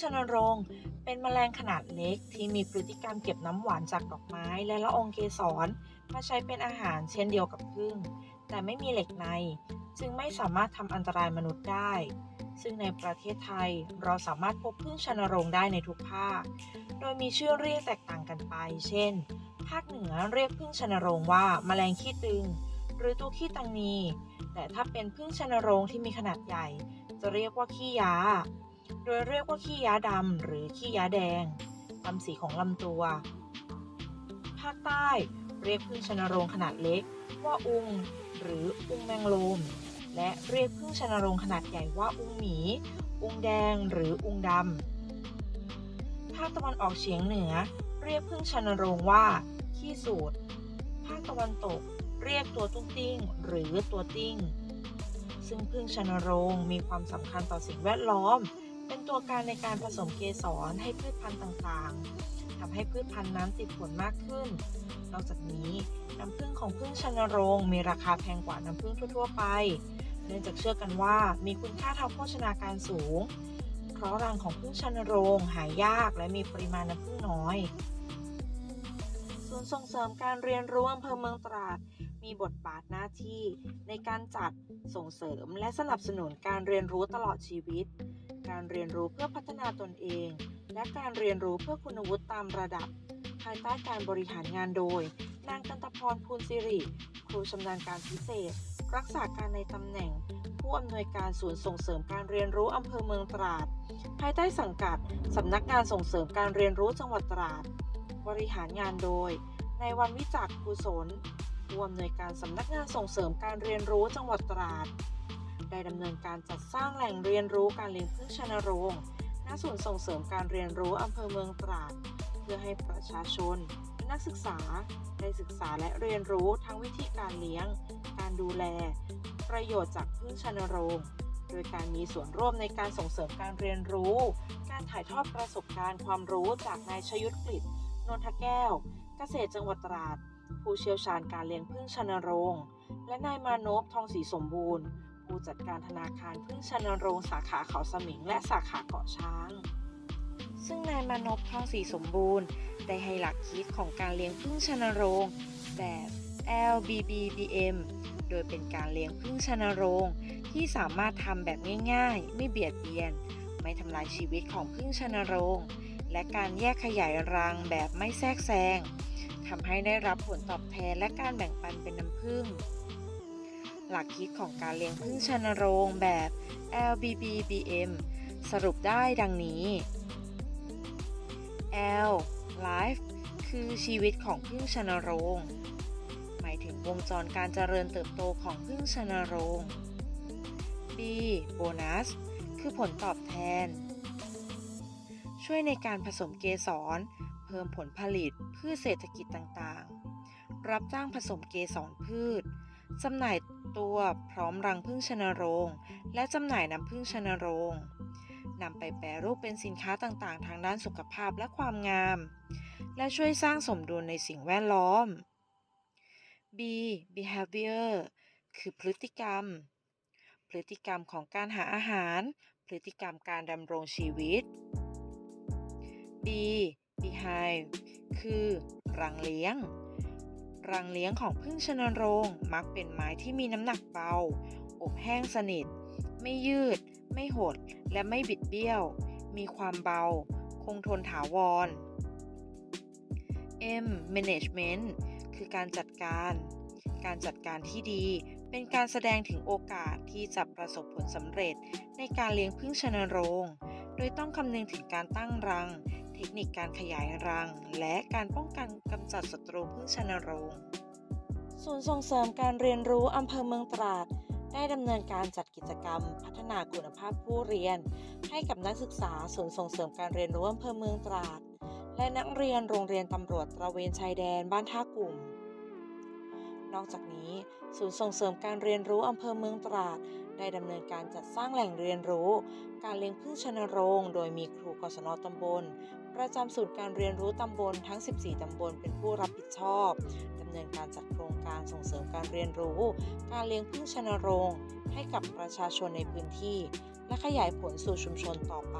ชนรงเป็นแมลงขนาดเล็กที่มีพฤติกรรมเก็บน้ำหวานจากดอกไม้และละอองเกสรมาใช้เป็นอาหารเช่นเดียวกับผึ้งแต่ไม่มีเหล็กใน จึงไม่สามารถทำอันตรายมนุษย์ได้ ซึ่งในประเทศไทยเราสามารถพบผึ้งชนรงได้ในทุกภาค โดยมีชื่อเรียกแตกต่างกันไป เช่น ภาคเหนือเรียกผึ้งชนรงว่าแมลงขี้ตึง หรือตัวขี้ตังนีแต่ถ้าเป็นผึ้งชนรงที่มีขนาดใหญ่ จะเรียกว่าขี้ยา โดยเรียกว่าขี้ยาดำหรือขี้ยาแดงตามสีของลำตัว ภาคใต้เรียกผึ้งชนโรงขนาดเล็กว่าอุงหรืออุงแมงโลม และเรียกผึ้งชนโรงขนาดใหญ่ว่าอุงหมี อุงแดงหรืออุงดำภาคตะวันออกเฉียงเหนือ เรียกผึ้งชนโรงว่าขี้สูดภาคตะวันตกเรียกตัวตุ้งติ้งหรือตัวติ้ง ซึ่งผึ้งชนโรงมีความสำคัญต่อสิ่งแวดล้อม เป็นตัวการในการผสมเกสรให้พืชพันธุ์ต่างๆทำให้พืชพันธุ์นั้นติดผลมากขึ้น นอกจากนี้น้ำผึ้งของผึ้งชนโรงมีราคาแพงกว่าน้ำผึ้งทั่วๆไป เนื่องจากเชื่อกันว่ามีคุณค่าทางโภชนาการสูง เพราะรังของผึ้งชนโรงหายากและมีปริมาณน้ำผึ้งน้อยศูนย์ส่งเสริมการเรียนรู้อำเภอเมืองตราด มีบทบาทหน้าที่ในการจัดส่งเสริมและสนับสนุนการเรียนรู้ตลอดชีวิต การเรียนรู้เพื่อพัฒนาตนเอง และการเรียนรู้เพื่อคุณวุฒิตามระดับ ภายใต้การบริหารงานโดย นางกันตพรภูลสิริ ครูชำนาญการพิเศษ รักษาการในตำแหน่ง ผู้อำนวยการศูนย์ส่งเสริมการเรียนรู้อำเภอเมืองตราด ภายใต้สังกัดสำนักงานส่งเสริมการเรียนรู้จังหวัดตราด บริหารงานโดย ในวันวิจักกุศลผู้อำนวยการสำนักงานส่งเสริมการเรียนรู้จังหวัดตราด ได้ดำเนินการจัดสร้างแหล่งเรียนรู้การเลี้ยงผึ้งชนโรงณศูนย์ส่งเสริมการเรียนรู้อำเภอเมืองตราด เพื่อให้ประชาชน นักศึกษาได้ศึกษาและเรียนรู้ทั้งวิธีการเลี้ยง การดูแล ประโยชน์จากผึ้งชนโรง โดยการมีส่วนร่วมในการส่งเสริมการเรียนรู้ การถ่ายทอดประสบการณ์ความรู้จากนายชยุทธกฤษนนทแก้ว เกษตรจังหวัดตราด ผู้เชี่ยวชาญการเลี้ยงผึ้งชนโรง และนายมานพทองศรีสมบูรณ์ ผู้จัดการธนาคารพึ่งชนโรงสาขาเขาสมิงและสาขาเกาะช้าง ซึ่งนายมานพทองศรีสมบูรณ์ ได้ให้หลักคิดของการเลี้ยงพึ่งชนโรงแบบ LBBBM โดยเป็นการเลี้ยงพึ่งชนโรงที่สามารถทำแบบง่ายๆ ไม่เบียดเบียน ไม่ทำลายชีวิตของพึ่งชนโรงและการแยกขยายรังแบบไม่แทรกแซงทำให้ได้รับผลตอบแทนและการแบ่งปันเป็นน้ำผึ้ง หลักคิดของการเลี้ยงผึ้งชนโรงแบบ LBBBM สรุปได้ดังนี้ L Life คือชีวิตของผึ้งชนโรง หมายถึงวงจรการเจริญเติบโตของผึ้งชนโรง B Bonus คือผลตอบแทน ช่วยในการผสมเกสร เพิ่มผลผลิตพืชเศรษฐกิจต่างๆ รับจ้างผสมเกสรพืชจำหน่าย ตัวพร้อมรังผึ้งชนโรง และจำหน่ายน้ำผึ้งชนโรงนำไปแปรรูปเป็นสินค้าต่างๆ ทางด้านสุขภาพและความงาม และช่วยสร้างสมดุลในสิ่งแวดล้อม B behavior คือพฤติกรรม พฤติกรรมของการหาอาหาร พฤติกรรมการดำรงชีวิต B behive คือรังเลี้ยง รังเลี้ยงของพึ่งชนโรงมักเป็นไม้ที่มีน้ำหนักเบา อบแห้งสนิท ไม่ยืด ไม่หด และไม่บิดเบี้ยว มีความเบา คงทนถาวร M management คือการจัดการ การจัดการที่ดีเป็นการแสดงถึงโอกาสที่จะประสบผลสำเร็จในการเลี้ยงพึ่งชนโรง โดยต้องคำนึงถึงการตั้งรัง เทคนิคการขยายรัง และการป้องกันกำจัดศัตรูพึ่งชนโรงศูนย์ส่งเสริมการเรียนรู้อำเภอเมืองตราด ได้ดำเนินการจัดกิจกรรม พัฒนาคุณภาพผู้เรียน ให้กับนักศึกษาศูนย์ส่งเสริมการเรียนรู้อำเภอเมืองตราด และนักเรียนโรงเรียนตำรวจตระเวนชายแดนบ้านท่ากลุ่ม นอกจากนี้ ศูนย์ส่งเสริมการเรียนรู้อำเภอเมืองตราด ได้ดำเนินการจัดสร้างแหล่งเรียนรู้ การเลี้ยงพึ่งชนโรง โดยมีครูกศนตำบล ประจำศูนย์การเรียนรู้ตำบลทั้ง 14 ตำบลเป็นผู้รับผิดชอบดำเนินการจัดโครงการส่งเสริมการเรียนรู้ การเลี้ยงพึ่งชนโรง ให้กับประชาชนในพื้นที่ และขยายผลสู่ชุมชนต่อไป